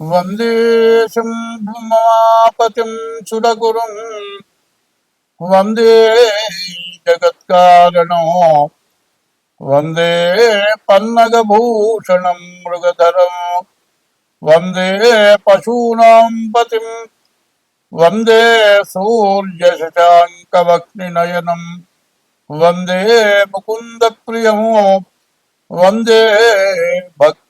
వందే శంభుమాపతిం సురగురుం వందే జగత్కారణో. వందే పన్నగభూషణం మృగధరం. వందే పశూనాం పతిం. వందే సూర్యశశాంకవక్నినయనం. వందే ముకుంద ముకుందప్రియం వందే భక్తి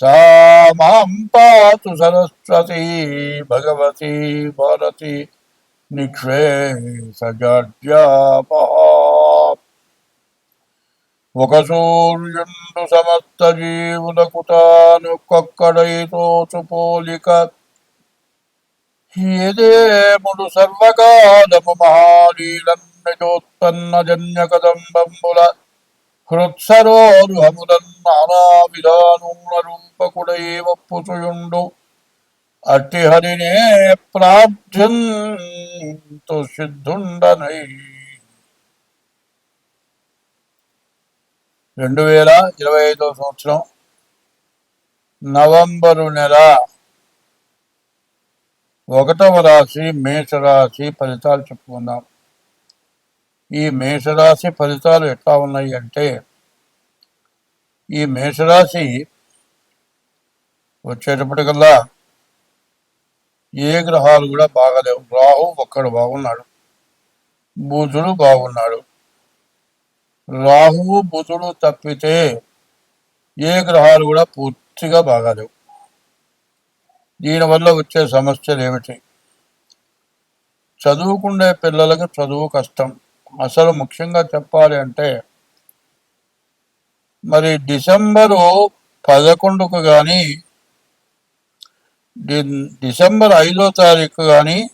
सा मां पातु सरस्वती भगवती भारती నిక్షేసజాడ్యాపహ ఒక సూర్యుండు సమస్త జీవులకు తాను కొక్కడైతోచు పోలిక ఏదేముడు సర్వకాలము మహాలీలన్నజోత్పన్న జన్య కదంబంబుల హృత్సరోరుహములన్ నానా విధానుల అట్టి హరినే ప్రార్థంతు సిద్ధుండనై. రెండు వేల ఇరవై ఐదవ సంవత్సరం నవంబరు నెల ఒకటవ రాశి మేషరాశి ఫలితాలు చెప్పుకుందాం. ఈ మేషరాశి ఫలితాలు ఎట్లా ఉన్నాయి అంటే ఈ మేషరాశి వచ్చేటప్పటికల్లా ఏ గ్రహాలు కూడా బాగలేవు. రాహు ఒక్కడు బాగున్నాడు. బుధుడు బాగున్నాడు. రాహువు బుధుడు తప్పితే ఏ గ్రహాలు కూడా పూర్తిగా బాగాలేవు. దీనివల్ల వచ్చే సమస్యలు ఏమిటి? చదువుకుండే పిల్లలకు చదువు కష్టం. అసలు ముఖ్యంగా చెప్పాలి అంటే మరి డిసెంబరు పదకొండుకు కానీ డి- డిసెంబర్ ఐదో తారీఖు కానీ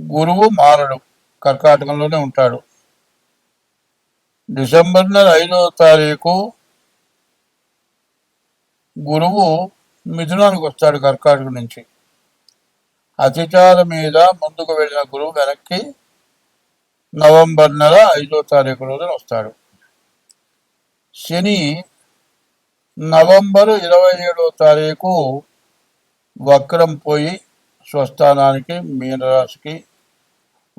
గురువు మారడు కర్కాటకంలోనే ఉంటాడు. డిసెంబర్ నెల ఐదో తారీఖు గురువు మిథునానికి వస్తాడు కర్కాటకం నుంచి. అతిచార మీద ముందుకు వెళ్ళిన గురువు వెనక్కి నవంబర్ నెల ఐదో తారీఖు రోజున వస్తాడు. శని నవంబరు ఇరవై ఏడో తారీఖు వక్రం పోయి స్వస్థానానికి మీనరాశికి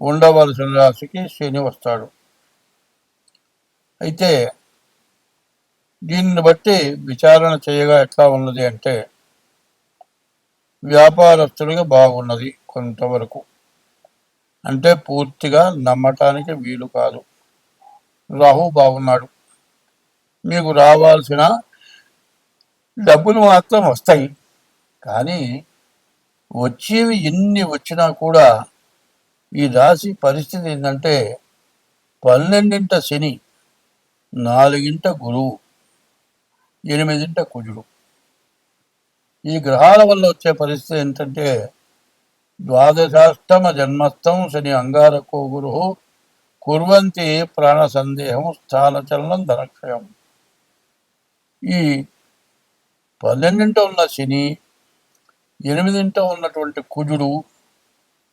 ఉండవలసిన రాశికి శని వస్తాడు. అయితే దీన్ని బట్టి విచారణ చేయగా ఎట్లా ఉన్నది అంటే వ్యాపారస్తులుగా బాగున్నది కొంతవరకు. అంటే పూర్తిగా నమ్మటానికి వీలు కాదు. రాహు బాగున్నాడు. మీకు రావాల్సిన డబ్బులు మాత్రం వస్తాయి. కానీ వచ్చేవి ఎన్ని వచ్చినా కూడా ఈ రాశి పరిస్థితి ఏంటంటే పన్నెండింట శని నాలుగింట గురువు ఎనిమిదింట కుజుడు. ఈ గ్రహాల వల్ల వచ్చే పరిస్థితి ఏంటంటే ద్వాదశాష్టమ జన్మస్థం శని అంగారకో గురు కుర్వంతి ప్రాణ సందేహం స్థానచలనం ధనక్షయం. ఈ పన్నెండింట ఉన్న శని ఎనిమిదింట ఉన్నటువంటి కుజుడు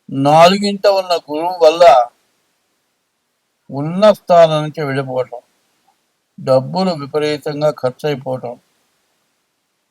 నాలుగింట ఉన్న గురువు వల్ల ఉన్న స్థానం నుంచి వెళ్ళిపోవటం డబ్బులు విపరీతంగా ఖర్చు అయిపోవటం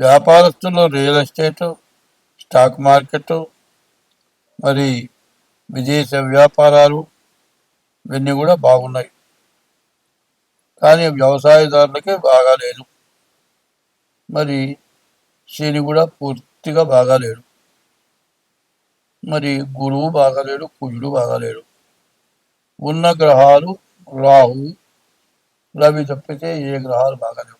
వ్యాపారస్తులు రియల్ ఎస్టేటు స్టాక్ మార్కెట్ మరి విదేశ వ్యాపారాలు ఇవన్నీ కూడా బాగున్నాయి. కానీ వ్యవసాయదారులకి బాగాలేదు మరి శని కూడా పూర్తిగా బాగాలేడు మరి గురువు బాగాలేడు కుజుడు బాగాలేడు ఉన్న గ్రహాలు రాహు రవి తప్పితే ఏ గ్రహాలు బాగాలేవు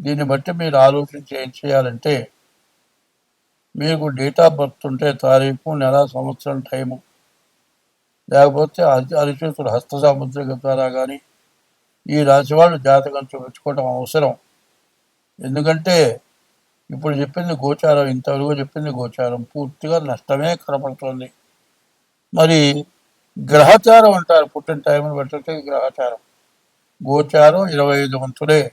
దీన్ని బట్టి మీరు ఆలోచించి ఏం చేయాలంటే మీకు డేట్ ఆఫ్ బర్త్ ఉంటే తారీఖు నెల సంవత్సరం టైము. లేకపోతే అరి అరిచేతుడు హస్త సాముద్రిక ద్వారా కానీ ఈ రాశి వాళ్ళు జాతకం చూపించుకోవడం అవసరం. ఎందుకంటే ఇప్పుడు చెప్పింది గోచారం ఇంతవరకు చెప్పింది గోచారం. పూర్తిగా నష్టమే కనపడుతుంది. మరి గ్రహచారం అంటారు. పుట్టిన టైంను బట్టి గ్రహచారం. గోచారం ఇరవై ఐదు వంతులే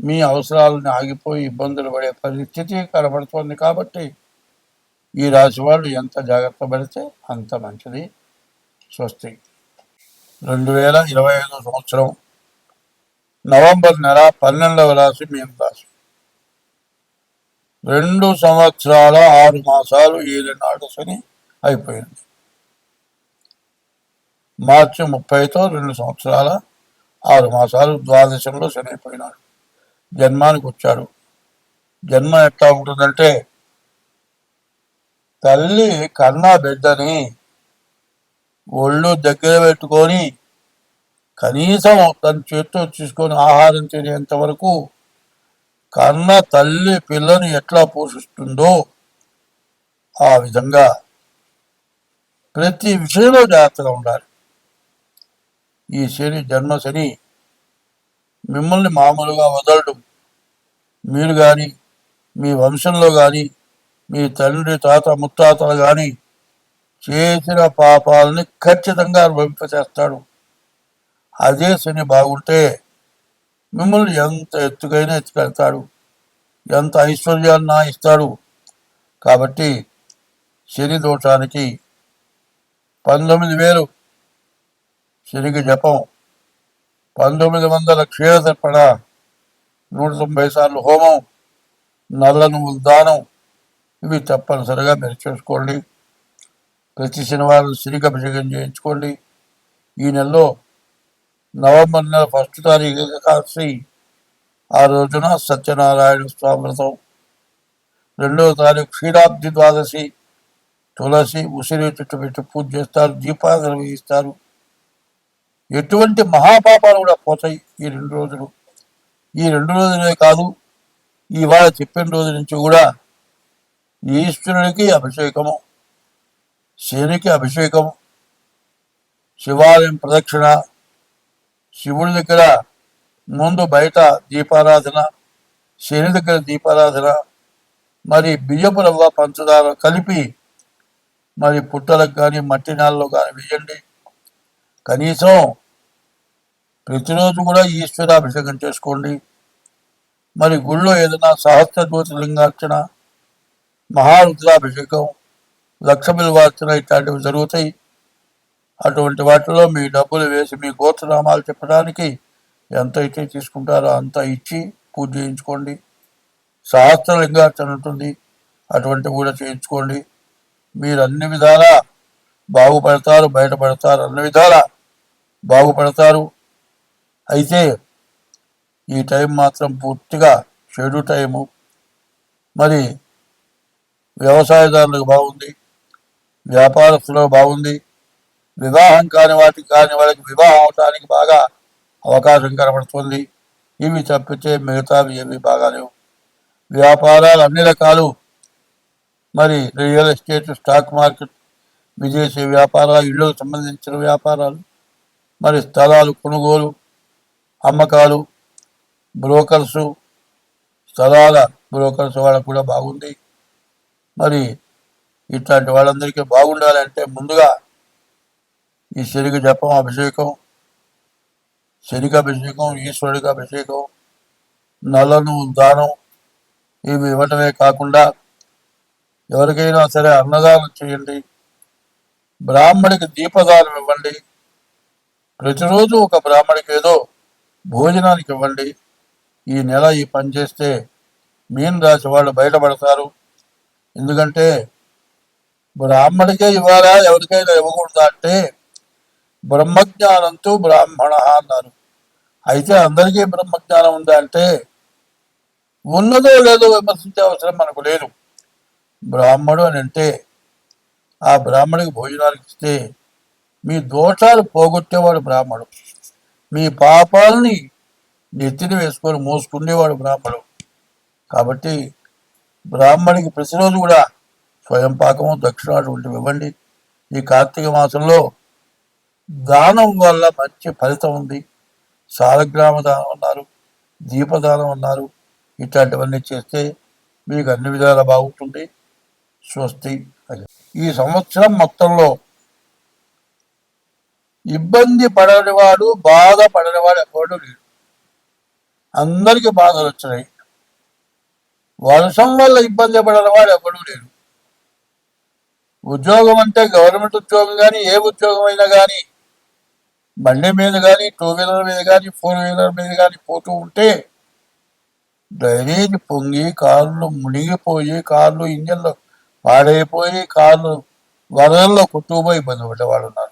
మీ అవసరాలను ఆగిపోయి ఇబ్బందులు పడే పరిస్థితి కనబడుతోంది కాబట్టి ఈ రాశి వాళ్ళు ఎంత జాగ్రత్త పడితే అంత మంచిది. స్వస్తి. రెండు వేల ఇరవై ఐదో సంవత్సరం నవంబర్ నెల పన్నెండవ రాశి మీన రాశి. రెండు సంవత్సరాల ఆరు మాసాలు ఏలినాడు శని అయిపోయింది. మార్చి ముప్పైతో రెండు సంవత్సరాల ఆరు మాసాలు ద్వాదశంలో శని అయిపోయినాడు. జన్మానికి వచ్చారు. జన్మ ఎట్లా ఉంటుందంటే తల్లి కన్నా బిడ్డని ఒళ్ళు దగ్గర పెట్టుకొని కనీసం తన చేతితో తీసుకొని ఆహారం తినేంత వరకు కన్న తల్లి పిల్లని ఎట్లా పోషిస్తుందో ఆ విధంగా ప్రతి విషయంలో జాగ్రత్తగా ఉండాలి. ఈ శని జన్మ శని మిమ్మల్ని మామూలుగా వదలడం. మీరు కానీ మీ వంశంలో కానీ మీ తండ్రి తాత ముత్తాతలు కానీ చేసిన పాపాలని ఖచ్చితంగా అనుభవింపచేస్తాడు. అదే శని బాగుంటే మిమ్మల్ని ఎంత ఎత్తుకైనా ఎత్తుకెళ్తాడు. ఎంత ఐశ్వర్యాన్ని ఇస్తాడు. కాబట్టి శని దోషానికి పంతొమ్మిది వేలు శనికి జపం. పంతొమ్మిది వందల క్షీరతర్పణ నూట తొంభై సార్లు హోమం నల్ల నువ్వుల దానం ఇవి తప్పనిసరిగా మీరు చేసుకోండి. ప్రతి శనివారం శనికి అభిషేకం చేయించుకోండి. ఈ నెలలో నవంబర్ నెల ఫస్ట్ తారీఖు ఏకాదశి ఆ రోజున సత్యనారాయణ స్వామి రెండవ తారీఖు క్షీరాబ్ది ద్వాదశి తులసి ఉసిరి చుట్టుపెట్టి పూజ చేస్తారు దీపాలు వేయిస్తారు ఎటువంటి మహాపాపాలు కూడా పోతాయి ఈ రెండు రోజులు. ఈ రెండు రోజులే కాదు ఇవాళ చెప్పిన రోజు నుంచి కూడా ఈశ్వరునికి అభిషేకము శనికి అభిషేకం శివాలయం ప్రదక్షిణ శివుడి దగ్గర ముందు బయట దీపారాధన శని దగ్గర దీపారాధన మరి బియ్యపు రవ్వ పంచదార కలిపి మరి పుట్టలకు కానీ మట్టి నేలలో కానీ వేయండి. కనీసం ప్రతిరోజు కూడా ఈశ్వరాభిషేకం చేసుకోండి. మరి గుళ్ళో ఏదైనా సహస్ర లింగార్చన మహారుద్రాభిషేకం లక్ష ఇట్లాంటివి జరుగుతాయి. అటువంటి వాటిలో మీ డబ్బులు వేసి మీ గోత్రనామాలు చెప్పడానికి ఎంత అయితే తీసుకుంటారో అంత ఇచ్చి పూజ చేయించుకోండి. సహస్ర లింగార్చన ఉంటుంది అటువంటి కూడా చేయించుకోండి. మీరు అన్ని విధాలా బాగుపడతారు బయటపడతారు అన్ని విధాలా బాగుపడతారు. అయితే ఈ టైం మాత్రం పూర్తిగా చెడు టైము. మరి వ్యవసాయదారులకు బాగుంది వ్యాపారస్తులకు బాగుంది వివాహం కాని వాటికి కాని వాళ్ళకి వివాహం అవటానికి బాగా అవకాశం కనబడుతుంది. ఇవి తప్పితే మిగతావి ఏవి బాగాలేవు వ్యాపారాలు అన్ని రకాలు. మరి రియల్ ఎస్టేట్ స్టాక్ మార్కెట్ విదేశీ వ్యాపారాలు ఇళ్ళకు సంబంధించిన వ్యాపారాలు మరి స్థలాలు కొనుగోలు అమ్మకాలు బ్రోకర్సు స్థలాల బ్రోకర్స్ వాళ్ళకు కూడా బాగుంది. మరి ఇట్లాంటి వాళ్ళందరికీ బాగుండాలంటే ముందుగా ఈ శనికి జపం అభిషేకం శనికి అభిషేకం ఈశ్వరుడికి అభిషేకం నలను దానం ఇవి ఇవ్వటమే కాకుండా ఎవరికైనా సరే అన్నదానం చేయండి. బ్రాహ్మడికి దీపదానం ఇవ్వండి. ప్రతిరోజు ఒక బ్రాహ్మడికి ఏదో భోజనానికి ఇవ్వండి ఈ నెల ఈ పని చేస్తే మీన రాశి వాళ్ళు బయటపడతారు. ఎందుకంటే బ్రాహ్మడికే ఇవ్వాలా ఎవరికైనా ఇవ్వకూడదా అంటే బ్రహ్మజ్ఞానంతో బ్రాహ్మణ అన్నారు. అయితే అందరికీ బ్రహ్మజ్ఞానం ఉందా అంటే ఉన్నదో లేదో విమర్శించే అవసరం మనకు లేదు. బ్రాహ్మడు అని అంటే ఆ బ్రాహ్మడికి భోజనానికి ఇస్తే మీ దోషాలు పోగొట్టేవాడు బ్రాహ్మడు. మీ పాపాలని నెత్తిని వేసుకొని మోసుకునేవాడు బ్రాహ్మడు. కాబట్టి బ్రాహ్మణికి ప్రతిరోజు కూడా స్వయం పాకము దక్షిణ అటువంటివి ఇవ్వండి. ఈ కార్తీక మాసంలో దానం వల్ల మంచి ఫలితం ఉంది. సాలగ్రామ దానం అన్నారు దీపదానం అన్నారు. ఇట్లాంటివన్నీ చేస్తే మీకు అన్ని విధాలా బాగుంటుంది. స్వస్తి. అని. ఈ సంవత్సరం మొత్తంలో ఇబ్బంది పడనివాడు బాధ పడనివాడు ఎవడు లేడు. అందరికీ బాధలు వచ్చినాయి. వర్షం వల్ల ఇబ్బంది పడనివాడు ఎవడు లేడు. ఉద్యోగం అంటే గవర్నమెంట్ ఉద్యోగం కానీ ఏ ఉద్యోగం అయినా కానీ బండి మీద కానీ టూ వీలర్ మీద కానీ ఫోర్ వీలర్ మీద కానీ పోతూ ఉంటే డ్రైనేజ్ పొంగి కార్లు మునిగిపోయి కార్లు ఇంజన్లు పాడైపోయి కార్లు వరదల్లో కొట్టుకుపోయి ఇబ్బంది పడ్డవాళ్ళు ఉన్నారు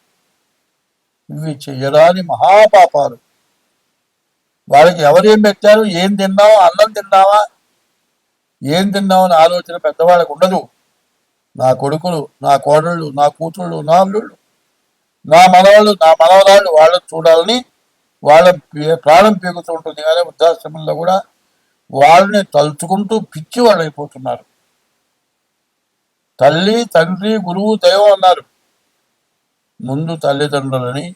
ఇవి చెయ్యరాని మహాపాపాలు. వాళ్ళకి ఎవరేం పెట్టారు? ఏం తిన్నావా? అన్నం తిన్నావా? ఏం తిన్నామని ఆలోచన పెద్దవాళ్ళకు ఉండదు. నా కొడుకులు నా కోడళ్ళు నా కూతుళ్ళు నా అల్లుళ్ళు నా మనవాళ్ళు నా మనవరాళ్ళు వాళ్ళని చూడాలని వాళ్ళ ప్రాణం పీగుతూ ఉంటుంది కానీ వృద్ధాశ్రమంలో కూడా వాళ్ళని తలుచుకుంటూ పిచ్చి వాళ్ళు అయిపోతున్నారు. తల్లి తండ్రి గురువు దైవం అన్నారు. ముందు తల్లిదండ్రులని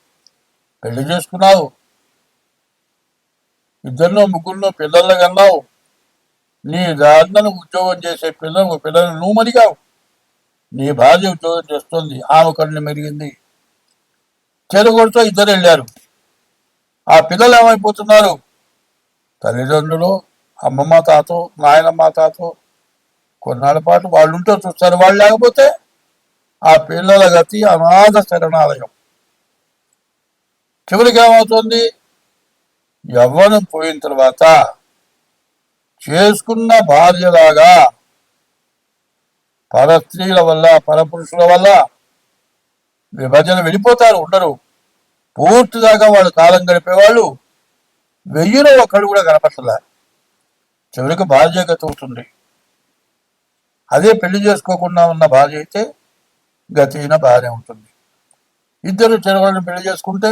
పెళ్ళి చేసుకున్నావు. ఇద్దరినో ముగ్గురునో పిల్లలు కన్నావు. నీ దాన్ని ఉద్యోగం చేసే పిల్లలు పిల్లలు నువ్వు మరిగావు. నీ భార్య ఉద్యోగం చేస్తుంది. ఆమె కళ్ళు మెరిగింది. చెరుగొడుతో ఇద్దరు వెళ్ళారు ఆ పిల్లలు ఏమైపోతున్నారు? తల్లిదండ్రులు అమ్మమ్మ తాతో నాయనమ్మ తాతో కొన్నాళ్ళ పాటు వాళ్ళుంటే చూస్తారు. వాళ్ళు లేకపోతే ఆ పిల్లల గతి అనాథ శరణాలయం. చివరికి ఏమవుతుంది? యవ్వనం పోయిన తర్వాత చేసుకున్న భార్యలాగా పరస్త్రీల వల్ల పరపురుషుల వల్ల విభజన వెళ్ళిపోతారు ఉండరు. పూర్తిదాకా వాళ్ళు కాలం గడిపేవాళ్ళు వెయ్యిలో ఒక్కడు కూడా కనపడలే చివరికి భార్య గతి అవుతుంది. అదే పెళ్ళి చేసుకోకుండా ఉన్న భార్య అయితే గతి అయిన భార్య ఉంటుంది ఇద్దరు చెరవలను పెళ్ళి చేసుకుంటే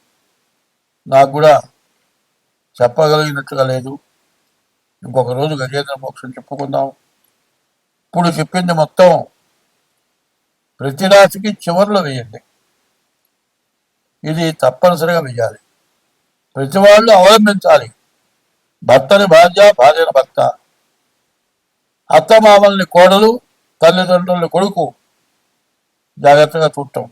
నాకు కూడా చెప్పగలిగినట్టుగా లేదు. ఇంకొక రోజు గజేంద్ర మోక్షం చెప్పుకుందాం. ఇప్పుడు చెప్పింది మొత్తం ప్రతి రాశికి చివరిలో వేయండి. ఇది తప్పనిసరిగా వేయాలి. ప్రతి వాళ్ళు అవలంబించాలి. భర్తని భార్య భార్యని భర్త. అత్తమామల్ని కోడలు తల్లిదండ్రుల్ని కొడుకు. జాగ్రత్తగా చూడటం.